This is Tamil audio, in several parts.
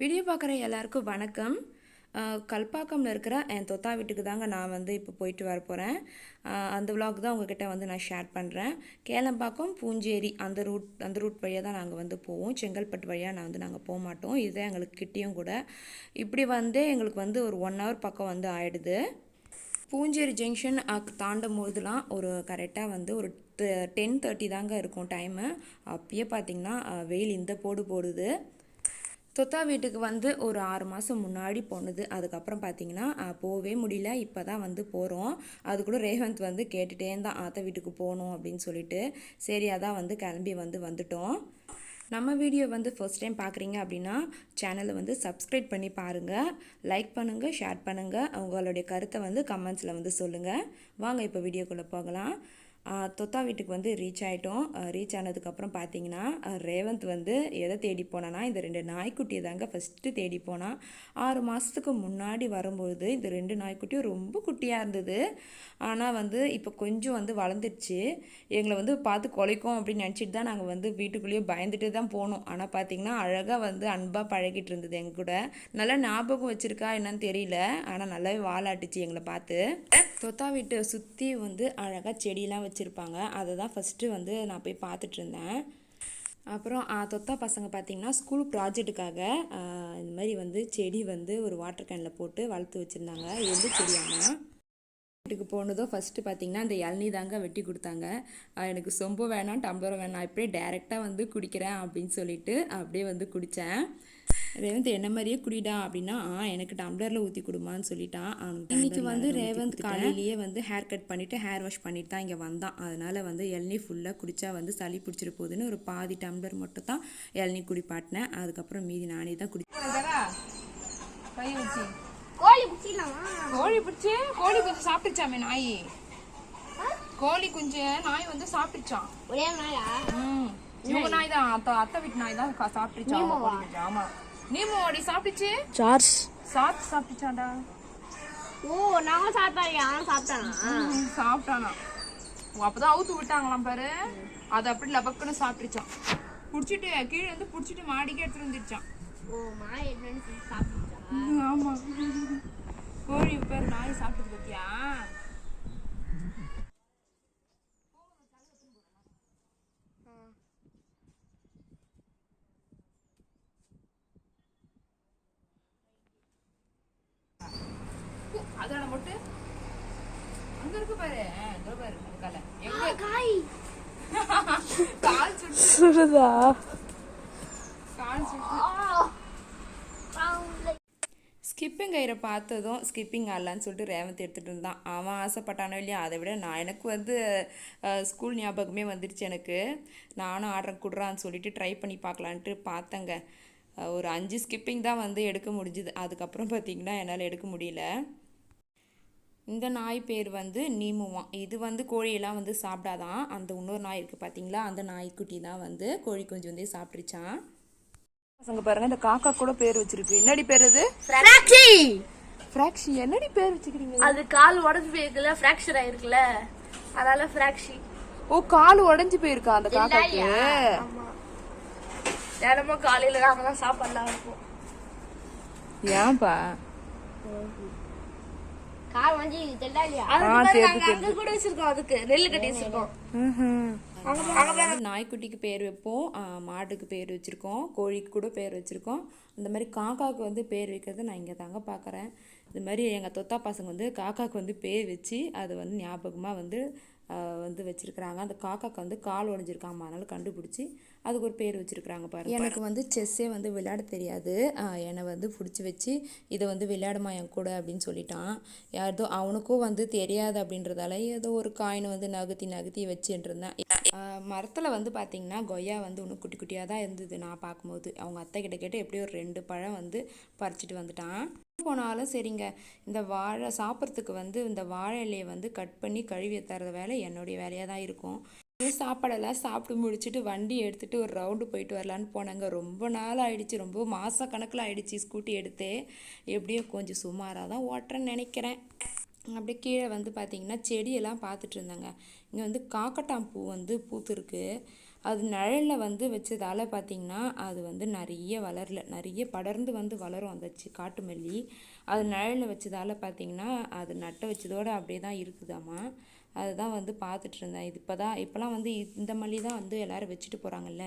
வீடியோ பார்க்குற எல்லாருக்கும் வணக்கம். கல்பாக்கமில் கல்பாக்கம்ல இருக்கிற என் தொத்தா வீட்டுக்கு தாங்க நான் வந்து இப்போ போயிட்டு வர போகிறேன் அந்த விலாக் தான் உங்ககிட்ட வந்து நான் ஷேர் பண்ணுறேன் கேளம்பாக்கம் பூஞ்சேரி அந்த ரூட் அந்த ரூட் வழியாக தான் நாங்கள் வந்து போவோம். செங்கல்பட்டு வழியாக நான் வந்து நாங்கள் போக மாட்டோம். இதுதான் எங்களுக்கு கிட்டேயும் கூட. இப்படி வந்து எங்களுக்கு வந்து ஒரு ஒன் ஹவர் பக்கம் வந்து ஆயிடுது. பூஞ்சேரி ஜங்ஷன் தாண்டும் போதுலாம் ஒரு கரெக்டாக வந்து ஒரு டென் தேர்ட்டி தாங்க இருக்கும் டைமு அப்பயே பார்த்திங்கன்னா வெயில் இந்த போடு போடுது. தொத்தா வீட்டுக்கு வந்து ஒரு ஆறு மாதம் முன்னாடி போனது. அதுக்கப்புறம் பார்த்தீங்கன்னா போகவே முடியல. இப்போ தான் வந்து போகிறோம் அது கூட ரேவந்த் வந்து கேட்டுட்டே தான் ஆத்த வீட்டுக்கு போகணும் அப்படின்னு சொல்லிட்டு. சரி அதான் வந்து கிளம்பி வந்து வந்துட்டோம். நம்ம வீடியோ வந்து ஃபர்ஸ்ட் டைம் பார்க்குறீங்க அப்படின்னா சேனலை வந்து சப்ஸ்கிரைப் பண்ணி பாருங்கள் லைக் பண்ணுங்கள் ஷேர் பண்ணுங்கள் உங்களுடைய கருத்தை வந்து கமெண்ட்ஸில் வந்து சொல்லுங்கள் வாங்க இப்போ வீடியோக்குள்ளே போகலாம். தொத்தா வீட்டுக்கு வந்து ரீச் ஆகிட்டோம் ரீச் ஆனதுக்கப்புறம் பார்த்தீங்கன்னா ரேவந்த் வந்து எதை தேடி போனான்னா இந்த ரெண்டு நாய்க்குட்டியை தாங்க ஃபஸ்ட்டு தேடி போனான் ஆறு மாதத்துக்கு முன்னாடி வரும்பொழுது இந்த ரெண்டு நாய்க்குட்டியும் ரொம்ப குட்டியாக இருந்தது. ஆனால் வந்து இப்போ கொஞ்சம் வந்து வளர்ந்துருச்சு எங்களை வந்து பார்த்து குலைக்கும் அப்படின்னு நினச்சிட்டு தான் நாங்கள் வந்து வீட்டுக்குள்ளேயே பயந்துட்டு தான் போனோம். ஆனால் பார்த்தீங்கன்னா அழகாக வந்து அன்பாக பழகிட்டு இருந்தது எங்க கூட. நல்லா ஞாபகம் வச்சிருக்கா என்னன்னு தெரியல. ஆனால் நல்லாவே வாலாட்டுச்சு எங்களை பார்த்து. தொத்தா வீட்டை சுற்றி வந்து அழகாக செடியெலாம் வச்சு வச்சுருப்பாங்க. அதை தான் ஃபஸ்ட்டு வந்து நான் போய் பார்த்துட்டு இருந்தேன் அப்புறம் தொத்தா பசங்க பார்த்தீங்கன்னா ஸ்கூல் ப்ராஜெக்ட்டுக்காக இந்த மாதிரி வந்து செடி வந்து ஒரு வாட்டர் கேனில் போட்டு வளர்த்து வச்சுருந்தாங்க. எந்த செடியானா வீட்டுக்கு போனதும் ஃபஸ்ட்டு பார்த்தீங்கன்னா அந்த இளநீ தாங்க வெட்டி கொடுத்தாங்க. எனக்கு சொம்பு வேணாம் டம்ளரும் வேணாம் இப்படியே டேரெக்டாக வந்து குடிக்கிறேன் அப்படின்னு சொல்லிட்டு அப்படியே வந்து குடித்தேன். ரேவந்த் என்ன மாதிரியே குடிடா அப்படின்னா எனக்கு டம்ளரில் ஊற்றி கொடுமான்னு சொல்லிட்டான். இன்னைக்கு வந்து ரேவந்த் காலையிலேயே வந்து ஹேர் கட் பண்ணிவிட்டு ஹேர் வாஷ் பண்ணிட்டு தான் இங்கே வந்தான். அதனால் வந்து இளநீ ஃபுல்லாக குடித்தா வந்து சளி பிடிச்சிட்டு போகுதுன்னு ஒரு பாதி டம்ளர் மட்டும் தான் இளநீ குடிப்பாட்டினேன் அதுக்கப்புறம் மீதி நானே தான் குடி கோழி பிடிச்சி கோழி சாப்பிட்டுச்சாமே நாய்? கோழி குஞ்சு நாய் வந்து சாப்பிட்டுச்சான் ஒரே நாயா? ம். இவங்க நாய் தான் அத்தை அத்தை வீட்டு நாய் தான் சாப்பிட்டுச்சான் குஞ்சு ஆமா. நீமோ அடி சாப்பிட்டுச்சு? சார்ஸ் சாப்பிட்டு சாப்பிட்டுச்சாண்டா ஓ நாங்க சாப்பிட்டாங்க அவன் சாப்பிட்டானா? சாப்பிட்டானா. ஓ, அப்பதான் அவுத்து விட்டாங்களாம் பாரு. அது அப்படி லபக்குன்னு சாப்பிட்டுச்சான் புடிச்சிட்டு கீழே வந்து புடிச்சிட்டு மாடிக்கு எடுத்துட்டு வந்துருச்சான் ஓ மாய் என்னன்னு சாப்பிட்டா ம், ஆமா. கோழி பேர் நாய் சாப்பிட்டது பத்தியா? அதோட மொட்டு? அங்க இருக்கு பாரு. இதோ பாரு கலை. எங்க? காய். கால் சுட்டு. சுடுதா? கால் சுட்டு. ஸ்கிப்பிங் கயிறை பார்த்ததும் ஸ்கிப்பிங் ஆடலான்னு சொல்லிட்டு ரேவந்த் எடுத்துகிட்டு இருந்தான். அவன் ஆசைப்பட்டானோ இல்லையா அதை விட நான் எனக்கு வந்து ஸ்கூல் ஞாபகமே வந்துருச்சு எனக்கு. நானும் ஆர்டர் கொடுறான்னு சொல்லிட்டு ட்ரை பண்ணி பார்க்கலான்ட்டு பார்த்தேங்க. ஒரு அஞ்சு ஸ்கிப்பிங் தான் வந்து எடுக்க முடிஞ்சுது. அதுக்கப்புறம் பார்த்தீங்கன்னா என்னால் எடுக்க முடியல. இந்த நாய் பேர் வந்து நீமுவான் இது வந்து கோழியெல்லாம் வந்து சாப்பிடாதான் அந்த இன்னொரு நாய் இருக்குது பார்த்தீங்களா அந்த நாய்க்குட்டி தான் வந்து கோழி குஞ்சு வந்து சாப்பிட்டுருச்சான் பசங்க பாருங்க இந்த காக்கா கூட பேர் வச்சிருக்கு. என்னடி பேர் அது? ஃப்ராக்சி ஃப்ராக்ஷி என்னடி பேர் வச்சுக்கிறீங்க? அது கால் உடஞ்சு போயிருக்குல்ல ஃப்ராக்சர் ஆயிருக்குல்ல. அதனால ஃப்ராக்சி ஓ கால் உடைஞ்சு போயிருக்கா அந்த காக்காக்கு? ஆமா. தினமும் காலையில நாங்க தான் சாப்பாடுலாம் இருப்போம் ஏன்பா? கால் வந்து தெரியல இல்லையா அங்க கூட வச்சிருக்கோம் அதுக்கு நெல்லு கட்டி வச்சிருக்கோம். நாய்க்குட்டிக்கு பேர் வைப்போம். மாட்டுக்கு பேர் வச்சுருக்கோம். கோழிக்கு கூட பேர் வச்சுருக்கோம். இந்த மாதிரி காக்காவுக்கு வந்து பேர் வைக்கிறது நான் இங்கே தாங்க பார்க்குறேன் இது மாதிரி எங்கள் தொத்தா பசங்க வந்து காக்காவுக்கு வந்து பேர் வச்சு அது வந்து ஞாபகமாக வந்து வந்து வச்சுருக்குறாங்க. அந்த காக்காக்கு வந்து கால் உடஞ்சிருக்காமா அதனால் கண்டுபிடிச்சி அதுக்கு ஒரு பேர் வச்சுருக்குறாங்க பாருங்க எனக்கு வந்து செஸ்ஸே வந்து விளையாட தெரியாது. என்னை வந்து பிடிச்சி வச்சு இதை வந்து விளையாடுமா என் கூட அப்படின்னு சொல்லிட்டான். ஏதோ அவனுக்கும் வந்து தெரியாது அப்படின்றதால ஏதோ ஒரு காயின் வந்து நகர்த்தி நகர்த்தி வச்சுட்டு மரத்தில் வந்து பார்த்தீங்கன்னா கொய்யா வந்து ஒன்று குட்டி குட்டியாக தான் இருந்தது நான் பார்க்கும்போது. அவங்க அத்தை கிட்ட கேட்டு எப்படியும் ஒரு ரெண்டு பழம் வந்து பறிச்சிட்டு வந்துட்டான். போனாலும் சரிங்க. இந்த வாழை சாப்பிட்றதுக்கு வந்து இந்த வாழை இலையை வந்து கட் பண்ணி கழுவி தர வேலை என்னுடைய வேலையாக தான் இருக்கும். சாப்பாடெல்லாம் சாப்பிட்டு முடிச்சுட்டு வண்டி எடுத்துகிட்டு ஒரு ரவுண்டு போயிட்டு வரலான்னு போனாங்க. ரொம்ப நாள் ஆயிடுச்சு. ரொம்ப மாத கணக்கில் ஆயிடுச்சு ஸ்கூட்டி எடுத்து. எப்படியோ கொஞ்சம் சுமாராக தான் ஓட்டுறேன்னு நினைக்கிறேன். அப்படியே கீழே வந்து பார்த்தீங்கன்னா செடியெல்லாம் பார்த்துட்டு இருந்தாங்க. இங்கே வந்து காக்கட்டாம் பூ வந்து பூத்துருக்கு. அது நிழலில் வந்து வச்சதால் பார்த்திங்கன்னா அது வந்து நிறைய வளரல. நிறைய படர்ந்து வந்து வளரும் அந்த சி காட்டு மல்லி. அது நிழலில் வச்சதால் பார்த்திங்கன்னா அது நட்ட வச்சதோடு அப்படியே தான் இருக்குதாம்மா அதுதான் வந்து பார்த்துட்டு இருந்தேன் இது இப்போ தான் இப்போலாம் வந்து இந்த மல்லி தான் வந்து எல்லோரும் வச்சுட்டு போகிறாங்கல்ல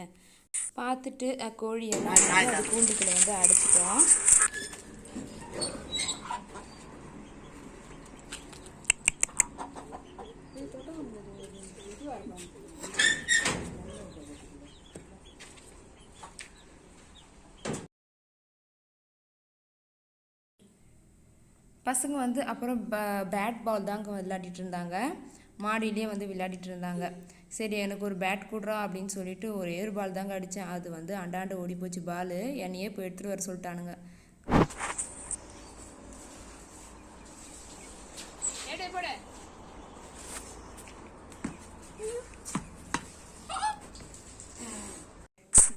பார்த்துட்டு கோழியெல்லாம் அது கூண்டுக்குள்ளே வந்து அடைச்சிட்டோம் பசங்க வந்து அப்புறம் ப- பேட் பால் தாங்க விளையாடிட்டு இருந்தாங்க. மாடியிலே வந்து விளையாடிட்டு இருந்தாங்க. சரி எனக்கு ஒரு பேட் கொடுறா அப்படின்னு சொல்லிட்டு ஒரு ஏறு பால் தாங்க அடித்தேன் அது வந்து அண்டாண்டு ஓடி போச்சு பால் என்னையே போய் எடுத்துகிட்டு வர சொல்லிட்டானுங்க. ஏடே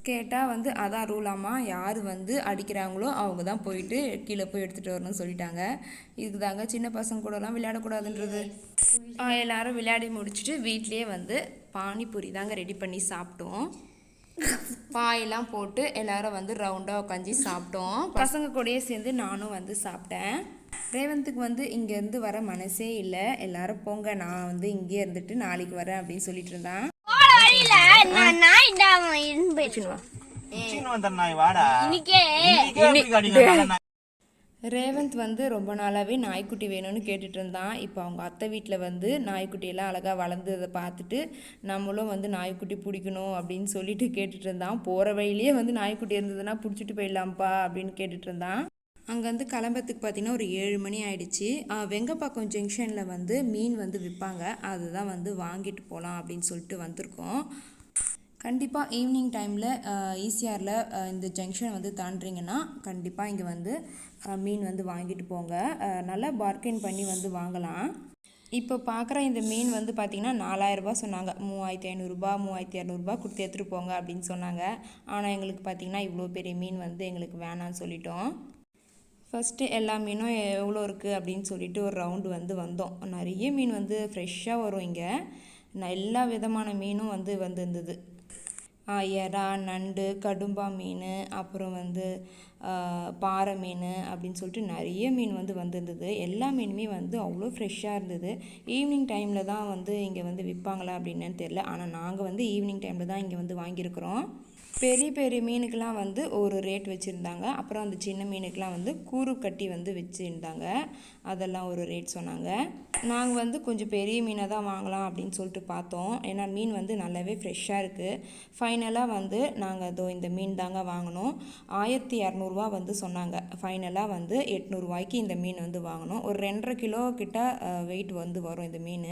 கேட்டால் வந்து அதான் ரூலாமா யார் வந்து அடிக்கிறாங்களோ அவங்க தான் போயிட்டு கீழே போய் எடுத்துகிட்டு வரணும்னு சொல்லிட்டாங்க. இதுக்கு தாங்க சின்ன பசங்க கூடலாம் விளையாடக்கூடாதுன்றது. எல்லோரும் எல்லாரும் விளையாடி முடிச்சுட்டு வீட்லேயே வந்து பானிபூரி தாங்க ரெடி பண்ணி சாப்பிட்டோம். பாயெல்லாம் போட்டு எல்லாரும் வந்து ரவுண்டாக உட்காந்து சாப்பிட்டோம். பசங்க கூடயே சேர்ந்து நானும் வந்து சாப்பிட்டேன். ரேவந்த்துக்கு வந்து இங்கேருந்து வர மனசே இல்லை. எல்லாரும் போங்க நான் வந்து இங்கேயே இருந்துட்டு நாளைக்கு வரேன் அப்படின்னு சொல்லிட்டு இருந்தான். ரேவந்த் வந்து ரொம்ப நாளாகவே நாய்க்குட்டி வேணும்னு கேட்டுட்டு இருந்தான். இப்போ அவங்க அத்தை வீட்டில் வந்து நாய்க்குட்டியெல்லாம் அழகாக வளர்ந்ததை பார்த்துட்டு நம்மளும் வந்து நாய்க்குட்டி பிடிக்கணும் அப்படின்னு சொல்லிட்டு கேட்டுட்டு இருந்தான். போகிற வழியிலேயே வந்து நாய்க்குட்டி இருந்ததுன்னா பிடிச்சிட்டு போயிடலாம்ப்பா அப்படின்னு கேட்டுட்டு இருந்தான். அங்கேருந்து கிளம்புறதுக்கு பார்த்தீங்கன்னா ஒரு ஏழு மணி ஆயிடுச்சு. வெங்கப்பாக்கம் ஜங்ஷனில் வந்து மீன் வந்து விற்பாங்க அதுதான் வந்து வாங்கிட்டு போகலாம் அப்படின்னு சொல்லிட்டு வந்திருக்கோம். கண்டிப்பாக ஈவினிங் டைமில் ஈசிஆரில் இந்த ஜங்ஷன் வந்து தாண்டுறீங்கன்னா கண்டிப்பாக இங்கே வந்து மீன் வந்து வாங்கிட்டு போங்க. நல்லா பார்கெயின் பண்ணி வந்து வாங்கலாம். இப்போ பார்க்குற இந்த மீன் வந்து பார்த்திங்கன்னா நாலாயிரரூபா சொன்னாங்க. மூவாயிரத்தி ஐநூறுரூபா மூவாயிரத்தி இரநூறுபா கொடுத்து எடுத்துகிட்டு போங்க அப்படின்னு சொன்னாங்க. ஆனால் எங்களுக்கு பார்த்திங்கன்னா இவ்வளோ பெரிய மீன் வந்து எங்களுக்கு வேணான்னு சொல்லிட்டோம். ஃபஸ்ட்டு எல்லா மீனும் எவ்வளோ இருக்குது அப்படின்னு சொல்லிட்டு ஒரு ரவுண்டு வந்து வந்தோம். நிறைய மீன் வந்து ஃப்ரெஷ்ஷாக வரும் இங்கே. எல்லா விதமான மீனும் வந்து வந்திருந்தது. இறா எறா நண்டு கடும்பா மீன் அப்புறம் வந்து பாறை மீன் அப்படின்னு சொல்லிட்டு நிறைய மீன் வந்து வந்திருந்தது. எல்லா மீனுமே வந்து அவ்வளோ ஃப்ரெஷ்ஷாக இருந்தது. ஈவினிங் டைமில் தான் வந்து இங்கே வந்து விற்பாங்களா அப்படின்னு தெரில ஆனால் நாங்கள் வந்து ஈவினிங் டைமில் தான் இங்கே வந்து வாங்கியிருக்கிறோம். பெரிய பெரிய மீனுக்கெலாம் வந்து ஒரு ரேட் வச்சுருந்தாங்க. அப்புறம் அந்த சின்ன மீனுக்கெலாம் வந்து கூறு கட்டி வந்து வச்சுருந்தாங்க. அதெல்லாம் ஒரு ரேட் சொன்னாங்க. நாங்கள் வந்து கொஞ்சம் பெரிய மீனை தான் வாங்கலாம் அப்படின்னு சொல்லிட்டு பார்த்தோம். ஏன்னா மீன் வந்து நல்லாவே ஃப்ரெஷ்ஷாக இருக்குது ஃபைனலாக வந்து நாங்கள் அதோ இந்த மீன் தாங்க வாங்கினோம். ஆயிரத்தி இரநூறுவா வந்து சொன்னாங்க. ஃபைனலாக வந்து எட்நூறுவாய்க்கு இந்த மீன் வந்து வாங்கினோம். ஒரு ரெண்டரை கிலோ கிட்ட வெயிட் வந்து வரும் இந்த மீன்.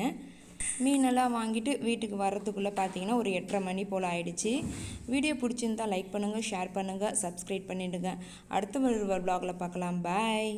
மீனெல்லாம் வாங்கிட்டு வீட்டுக்கு வர்றதுக்குள்ளே பார்த்தீங்கன்னா ஒரு எட்டரை மணி போல் ஆயிடுச்சு. வீடியோ பிடிச்சிருந்தா லைக் பண்ணுங்கள் ஷேர் பண்ணுங்கள் சப்ஸ்கிரைப் பண்ணிவிடுங்க அடுத்த ஒரு vlogல பார்க்கலாம். பாய்